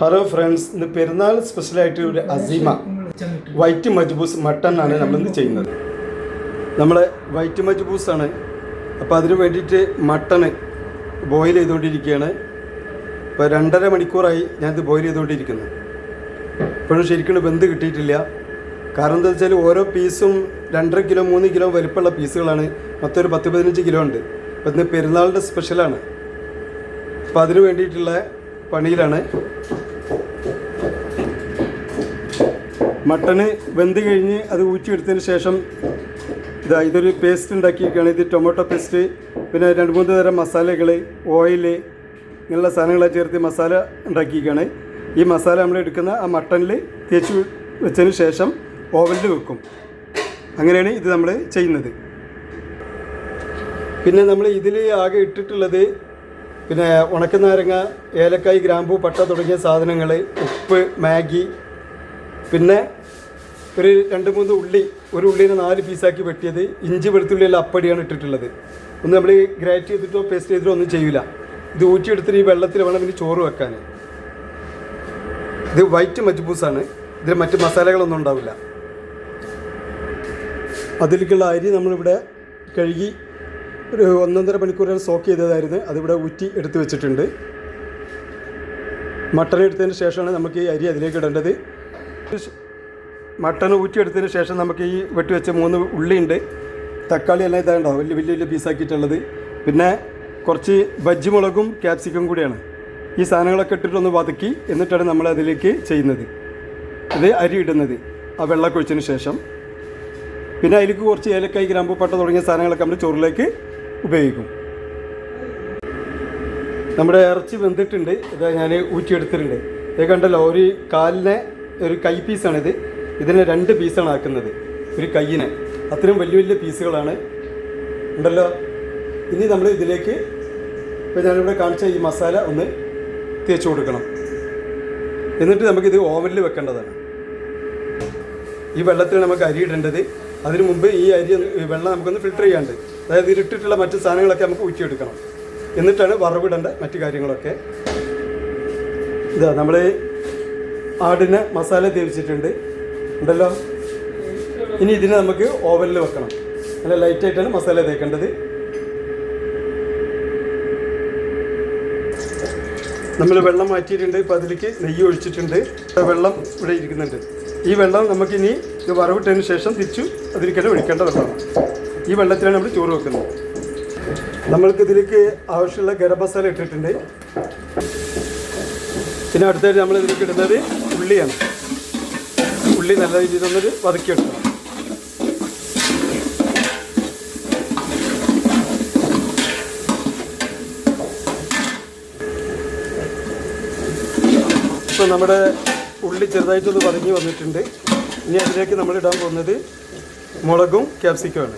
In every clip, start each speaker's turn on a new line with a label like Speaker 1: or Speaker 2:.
Speaker 1: Hello friends ഇന്ന് പെരുന്നാൾ സ്പെഷ്യലായിട്ട് ഒരു അസീമ. വൈറ്റ് മജ്ബൂസ് മട്ടൺ ആണ് നമ്മളിന്ന് ചെയ്യുന്നത്. നമ്മൾ വൈറ്റ് മജ്ബൂസ് ആണ്. അപ്പോൾ അതിന് വേണ്ടിയിട്ട് മട്ടണ് ബോയിൽ ചെയ്തുകൊണ്ടിരിക്കുകയാണ്. ഇപ്പോൾ രണ്ടര മണിക്കൂറായി ഞാനിത് ബോയിൽ ചെയ്തുകൊണ്ടിരിക്കുന്നു. ഇപ്പോഴും ശരിക്കും ബന്ധ് കിട്ടിയിട്ടില്ല. കാരണം എന്താ വെച്ചാൽ ഓരോ പീസും രണ്ടര കിലോ മൂന്ന് കിലോ വലിപ്പമുള്ള പീസുകളാണ് മൊത്തം ഒരു പത്ത് പതിനഞ്ച് കിലോ ഉണ്ട്. അപ്പോൾ ഇന്ന് പെരുന്നാളിന്റെ സ്പെഷ്യലാണ് അപ്പോൾ അതിന് വേണ്ടിയിട്ടുള്ള പണിയിലാണ്. മട്ടന് വെന്ത് കഴിഞ്ഞ് അത് ഊറ്റിയെടുത്തതിന് ശേഷം ഇതാ ഇതൊരു പേസ്റ്റ് ഉണ്ടാക്കിയിരിക്കുകയാണ്. ഇത് ടൊമാറ്റോ പേസ്റ്റ് പിന്നെ രണ്ട് മൂന്ന് തരം മസാലകൾ ഓയിൽ ഇങ്ങനെയുള്ള സാധനങ്ങളെ ചേർത്ത് മസാല ഉണ്ടാക്കിയിരിക്കുകയാണ്. ഈ മസാല നമ്മൾ എടുക്കുന്ന ആ മട്ടണിൽ തേച്ച് വെച്ചതിന് ശേഷം ഓവനിൽ വെക്കും. അങ്ങനെയാണ് ഇത് നമ്മൾ ചെയ്യുന്നത്. പിന്നെ നമ്മൾ ഇതിൽ ആകെ ഇട്ടിട്ടുള്ളത് പിന്നെ ഉണക്കനാരങ്ങ ഏലക്കായ് ഗ്രാമ്പു പട്ട തുടങ്ങിയ സാധനങ്ങൾ ഉപ്പ് മാഗി പിന്നെ ഒരു രണ്ട് മൂന്ന് ഉള്ളി ഒരു ഉള്ളിനെ നാല് പീസാക്കി വെട്ടിയത് ഇഞ്ചി വെളുത്തുള്ളിയെല്ലാം അപ്പടിയാണ് ഇട്ടിട്ടുള്ളത്. ഒന്ന് നമ്മൾ ഗ്രേറ്റ് ചെയ്തിട്ടോ പേസ്റ്റ് ചെയ്തിട്ടോ ഒന്നും ചെയ്യില്ല ഇത് ഊറ്റിയെടുത്തിട്ട് ഈ വെള്ളത്തിൽ വേണം ഇതിന് ചോറ് വെക്കാൻ. ഇത് വൈറ്റ് മജ്ബൂസാണ് ഇതിൽ മറ്റ് മസാലകളൊന്നും ഉണ്ടാവില്ല. അതിലേക്കുള്ള അരി നമ്മളിവിടെ കഴുകി ഒരു ഒന്നൊന്നര മണിക്കൂർ സോക്ക് ചെയ്തതായിരുന്നു. അതിവിടെ ഊറ്റി എടുത്ത് വെച്ചിട്ടുണ്ട്. മട്ടൺ എടുത്തതിന് ശേഷമാണ് നമുക്ക് ഈ അരി അതിലേക്ക് ഇടേണ്ടത്. മട്ടൺ ഊറ്റിയെടുത്തതിന് ശേഷം നമുക്ക് ഈ വെട്ടി വെച്ച മൂന്ന് ഉള്ളിയുണ്ട്. തക്കാളി എല്ലാം ഇതാണ്ടോ? വലിയ വലിയ വലിയ പീസാക്കിയിട്ടുള്ളത് പിന്നെ കുറച്ച് ബജ്ജി മുളകും ക്യാപ്സിക്കും കൂടിയാണ്. ഈ സാധനങ്ങളൊക്കെ ഇട്ടിട്ടൊന്ന് വതക്കി എന്നിട്ടാണ് നമ്മൾ അതിലേക്ക് ചെയ്യുന്നത്. ഇത് അരി ഇടുന്നത്. ആ വെള്ളമൊക്കെ ഒഴിച്ചതിന് ശേഷം. പിന്നെ അതിലേക്ക് കുറച്ച് ഏലക്കായി ഗ്രാമ്പു പട്ട തുടങ്ങിയ സാധനങ്ങളൊക്കെ നമ്മൾ ചോറിലേക്ക് ഉപയോഗിക്കും. നമ്മുടെ ഇറച്ചി വെന്തിട്ടുണ്ട്. ഇത് ഞാൻ ഊറ്റിയെടുത്തിട്ടുണ്ട്. ഇത് കണ്ടല്ലോ ഒരു കാലിനെ ഒരു കൈ പീസാണിത്. ഇതിനെ രണ്ട് പീസാണ് ആക്കുന്നത് ഒരു കൈയിനെ. അത്രയും വലിയ വലിയ പീസുകളാണ്. ഉണ്ടല്ലോ? ഇനി നമ്മൾ ഇതിലേക്ക് ഇപ്പോൾ ഞാനിവിടെ കാണിച്ച ഈ മസാല ഒന്ന് തേച്ച് കൊടുക്കണം. എന്നിട്ട് നമുക്കിത് ഓവനിൽ വെക്കേണ്ടതാണ്. ഈ വെള്ളത്തിൽ നമുക്ക് അരി ഇടേണ്ടത്. അതിനു മുമ്പ് ഈ അരി വെള്ളം നമുക്കൊന്ന് ഫിൽട്ടർ ചെയ്യാണ്ട് അതായത് ഇരുട്ടിട്ടുള്ള മറ്റ് സാധനങ്ങളൊക്കെ നമുക്ക് ഊറ്റിയെടുക്കണം. എന്നിട്ടാണ് വറവിടേണ്ട മറ്റു കാര്യങ്ങളൊക്കെ. ഇതാ നമ്മൾ ആടിന് മസാല തേവിച്ചിട്ടുണ്ട് ഉണ്ടല്ലോ? ഇനി ഇതിനെ നമുക്ക് ഓവനിൽ വെക്കണം. നല്ല ലൈറ്റായിട്ടാണ് മസാല തേക്കേണ്ടത്. നമ്മൾ വെള്ളം മാറ്റിയിട്ടുണ്ട്. ഇപ്പോൾ അതിലേക്ക് നെയ്യ് ഒഴിച്ചിട്ടുണ്ട്. വെള്ളം ഇവിടെ ഇരിക്കുന്നുണ്ട്. ഈ വെള്ളം നമുക്കിനി വറവിട്ടതിന് ശേഷം തിരിച്ചു അതിലേക്കാണ് ഒഴിക്കേണ്ട ഈ വെള്ളത്തിലാണ് നമ്മൾ ചോറ് വെക്കുന്നത്. നമ്മൾക്ക് ഇതിലേക്ക് ആവശ്യമുള്ള ഗരം മസാല ഇട്ടിട്ടുണ്ട്. പിന്നെ അടുത്തായിട്ട് നമ്മൾ ഇതിലേക്ക് ഇടുന്നത് ഉള്ളിയാണ്. ഉള്ളി നല്ല രീതിയിൽ ഒന്നൊരു വതക്കിയെടുക്കണം. ഇപ്പോൾ നമ്മുടെ ഉള്ളി ചെറുതായിട്ടൊന്ന് വതങ്ങി വന്നിട്ടുണ്ട്. ഇനി അതിലേക്ക് നമ്മൾ ഇടാൻ പോകുന്നത് മുളകും ക്യാപ്സിക്കുമാണ്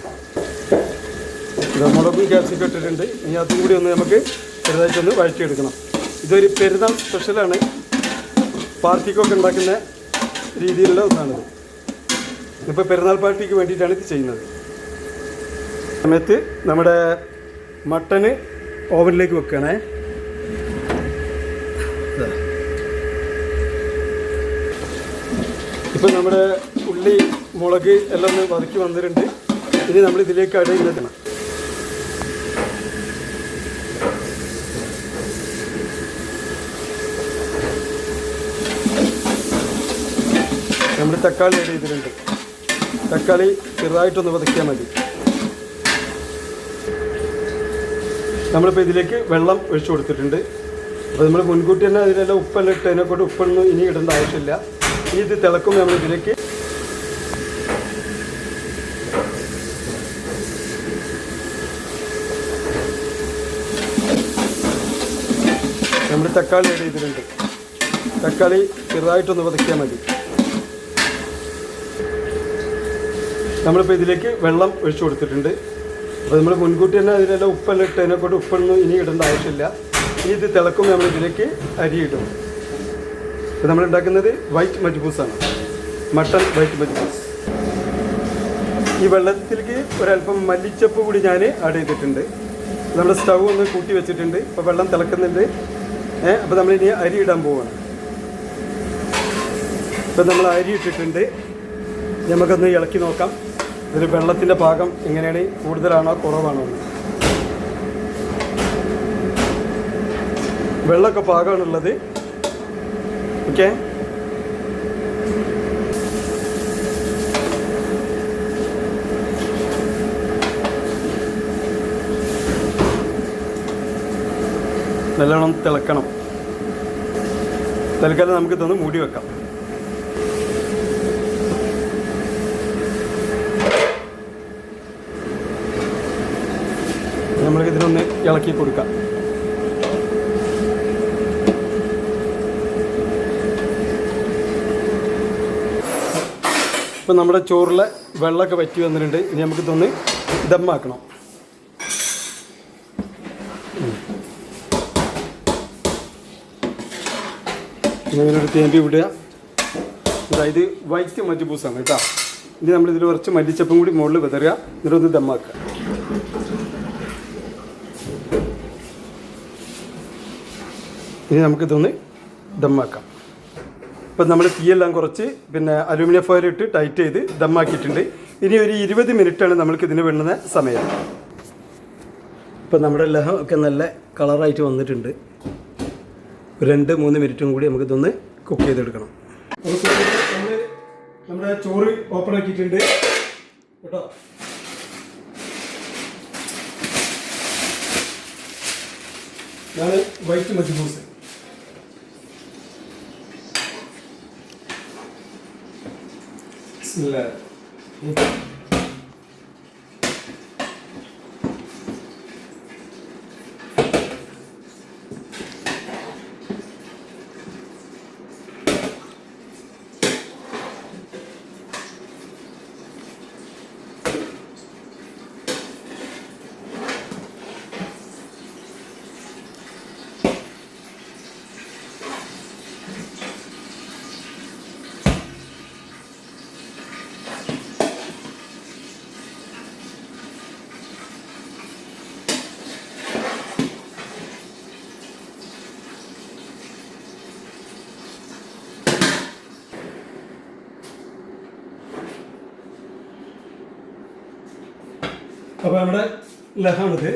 Speaker 1: ഇതാ മുളകും ക്യാപ്സിക്കും ഇട്ടിട്ടുണ്ട്. ഇനി അതും കൂടി ഒന്ന് നമുക്ക് ചെറുതായിട്ടൊന്ന് വഴറ്റിയെടുക്കണം. ഇതൊരു പെരുന്നാൾ സ്പെഷ്യലാണ് പാർട്ടിക്കൊക്കെ ഉണ്ടാക്കുന്ന രീതിയിലുള്ള ഒന്നാണിത് ഇപ്പോൾ പെരുന്നാൾ പാർട്ടിക്ക് വേണ്ടിയിട്ടാണ് ഇത് ചെയ്യുന്നത്. സമയത്ത് നമ്മുടെ മട്ടന് ഓവനിലേക്ക് വെക്കണേ ഇതാ. ഇപ്പം നമ്മുടെ ഉള്ളി മുളക് എല്ലാം ഒന്ന് വതക്കി വന്നിട്ടുണ്ട്. ഇനി നമ്മൾ ഇതിലേക്ക് അടയിലെത്തണം നമ്മൾ തക്കാളി ആഡ് ചെയ്തിട്ടുണ്ട്. തക്കാളി ചെറുതായിട്ടൊന്ന് വതക്കിയാൽ മതി. നമ്മളിപ്പോൾ ഇതിലേക്ക് വെള്ളം ഒഴിച്ചു കൊടുത്തിട്ടുണ്ട്. അപ്പോൾ നമ്മൾ മുൻകൂട്ടി തന്നെ അതിനെല്ലാം ഉപ്പെല്ലാം ഇട്ടതിനെ കൊണ്ട് ഉപ്പൊന്നും ഇനി ഇടേണ്ട ആവശ്യമില്ല. ഇനി ഇത് തിളക്കുമ്പോൾ നമ്മൾ ഇതിലേക്ക് നമ്മൾ തക്കാളി ആഡ് ചെയ്തിട്ടുണ്ട്. തക്കാളി ചെറുതായിട്ടൊന്ന് വതക്കിയാൽ മതി. നമ്മളിപ്പോൾ ഇതിലേക്ക് വെള്ളം ഒഴിച്ചു കൊടുത്തിട്ടുണ്ട്. അപ്പോൾ നമ്മൾ മുൻകൂട്ടി തന്നെ അതിനെല്ലാം ഉപ്പെല്ലാം ഇട്ടതിനെ കൊണ്ട് ഉപ്പൊന്നും ഇനി ഇടേണ്ട ആവശ്യമില്ല. ഇനി ഇത് തിളക്കുമ്പോൾ നമ്മൾ ഇതിലേക്ക് അരി ഇടും ഇപ്പോൾ നമ്മൾ ഉണ്ടാക്കുന്നത് വൈറ്റ് മജ്ബൂസാണ് മട്ടൺ വൈറ്റ് മജ്ബൂസ്. ഈ വെള്ളത്തിലേക്ക് ഒരല്പം മല്ലിച്ചപ്പ് കൂടി ഞാൻ ആഡ് ചെയ്തിട്ടുണ്ട്. നമ്മുടെ സ്റ്റൗ ഒന്ന് കൂട്ടി വെച്ചിട്ടുണ്ട്. ഇപ്പോൾ വെള്ളം തിളക്കുന്നുണ്ട്. ഏഹ് അപ്പോൾ നമ്മൾ ഇനി അരി ഇടാൻ പോവുകയാണ് ഇപ്പം നമ്മൾ അരി ഇട്ടിട്ടുണ്ട്. നമുക്കൊന്ന് ഇളക്കി നോക്കാം. ഇതിൽ വെള്ളത്തിന്റെ പാകം എങ്ങനെയാണ്? കൂടുതലാണോ കുറവാണോ. വെള്ളമൊക്കെ പാകമാണുള്ളത് ഓക്കെ. നല്ലോണം തിളക്കണം. തൽക്കാലം നമുക്ക് തന്ന് മൂടി വെക്കാം. ഇതിനൊന്ന് ഇളക്കി കൊടുക്കാം. ഇപ്പം നമ്മുടെ ചോറിലെ വെള്ളമൊക്കെ വറ്റി വന്നിട്ടുണ്ട്. ഇനി നമുക്ക് ഇതൊന്ന് ദമ്മാക്കണം. ഇങ്ങനൊരു തേമ്പി വിടുക. അതായത് വൈറ്റ് മജ്ബൂസാണ് കേട്ടോ. ഇനി നമ്മളിതിൽ കുറച്ച് മല്ലിച്ചപ്പും കൂടി മുകളിൽ വിതറുക. എന്നിട്ടൊന്ന് ദമ്മാക്കുക. ഇനി നമുക്കിതൊന്ന് ദമ്മാക്കാം. ഇപ്പം നമ്മൾ തീയെല്ലാം കുറച്ച് പിന്നെ അലൂമിനിയം ഫോയിൽ ഇട്ട് ടൈറ്റ് ചെയ്ത് ദമ്മാക്കിയിട്ടുണ്ട്. ഇനി ഒരു ഇരുപത് മിനിറ്റാണ് നമ്മൾക്ക് ഇതിന് വേണ്ടുന്ന സമയം. ഇപ്പം നമ്മുടെ ലഹം ഒക്കെ നല്ല കളറായിട്ട് വന്നിട്ടുണ്ട്. രണ്ട് മൂന്ന് മിനിറ്റും കൂടി നമുക്കിതൊന്ന് കുക്ക് ചെയ്തെടുക്കണം. നമ്മുടെ ചോറ് ഓപ്പൺ ആക്കിയിട്ടുണ്ട്. കേട്ടോ? ഞാൻ വൈറ്റ് മജ്ബൂസ് இல்லை. അപ്പോൾ നമ്മുടെ ലഹാണിത്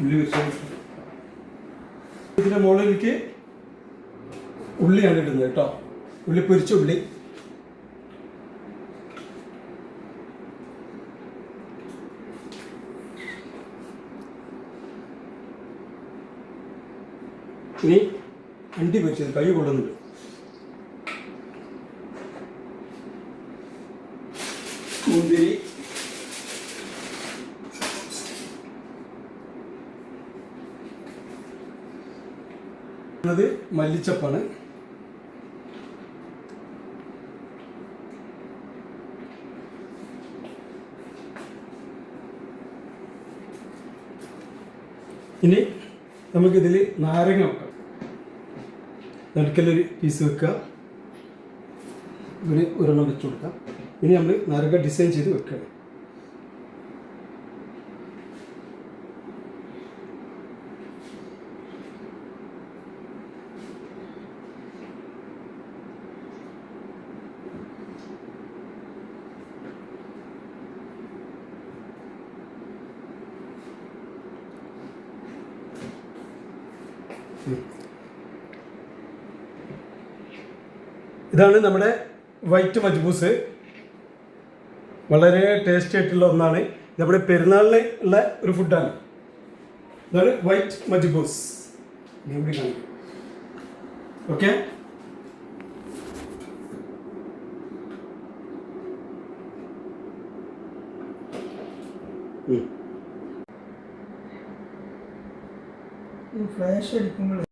Speaker 1: ഉള്ളി വെച്ച് ഇതിന്റെ മുകളിലേക്ക് ഉള്ളിയാണ് ഇടുന്നത് കേട്ടോ. ഉള്ളി പൊരിച്ച ഉള്ളി. ഇനി അണ്ടി പൊരിച്ചത് കൈ കൊള്ളുന്നുണ്ട്. മുന്തിരി. ഇത് മല്ലിച്ചപ്പാണ്. ഇനി നമുക്കിതിൽ നാരങ്ങ വെക്കാം. നടുക്കലൊരു പീസ് വെക്കുക. ഇവിടെ ഒരെണ്ണം വെച്ചു കൊടുക്കാം. ഇനി നമ്മൾ നാരങ്ങ ഡിസൈൻ ചെയ്ത് വെക്കണം. ഇതാണ് നമ്മുടെ വൈറ്റ് മജ്ബൂസ്. വളരെ ടേസ്റ്റി ആയിട്ടുള്ള ഒന്നാണ്. നമ്മുടെ പെരുന്നാളിന് ഉള്ള ഒരു ഫുഡാണ് ഇതാണ് വൈറ്റ് മജ്ബൂസ്. ഓക്കെ
Speaker 2: ഈ ഫ്ലാഷ് അടിക്കുമ്പോൾ